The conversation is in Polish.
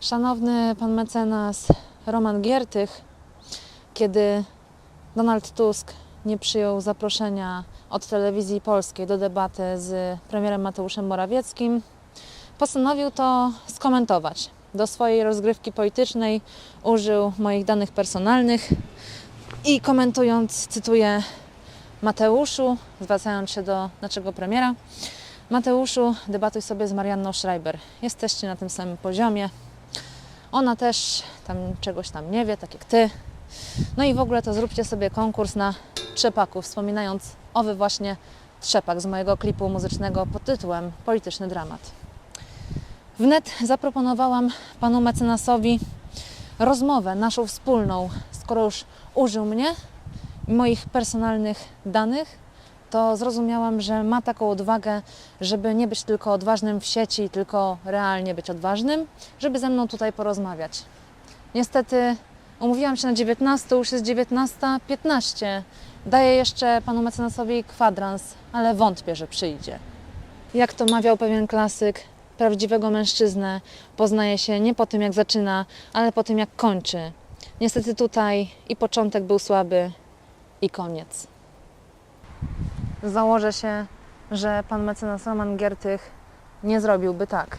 Szanowny pan mecenas Roman Giertych, kiedy Donald Tusk nie przyjął zaproszenia od telewizji polskiej do debaty z premierem Mateuszem Morawieckim, postanowił to skomentować. Do swojej rozgrywki politycznej użył moich danych personalnych i komentując, cytuję Mateuszu, zwracając się do naszego premiera, Mateuszu, debatuj sobie z Marianną Schreiber. Jesteście na tym samym poziomie. Ona też tam czegoś tam nie wie, tak jak ty. No i w ogóle to zróbcie sobie konkurs na trzepaków, wspominając owy właśnie trzepak z mojego klipu muzycznego pod tytułem Polityczny dramat. Wnet zaproponowałam panu mecenasowi rozmowę naszą wspólną, skoro już użył mnie moich personalnych danych, to zrozumiałam, że ma taką odwagę, żeby nie być tylko odważnym w sieci, tylko realnie być odważnym, żeby ze mną tutaj porozmawiać. Niestety umówiłam się na 19, już jest 19.15. Daję jeszcze panu mecenasowi kwadrans, ale wątpię, że przyjdzie. Jak to mawiał pewien klasyk, prawdziwego mężczyznę poznaje się nie po tym, jak zaczyna, ale po tym, jak kończy. Niestety tutaj i początek był słaby, i koniec. Założę się, że pan mecenas Roman Giertych nie zrobiłby tak.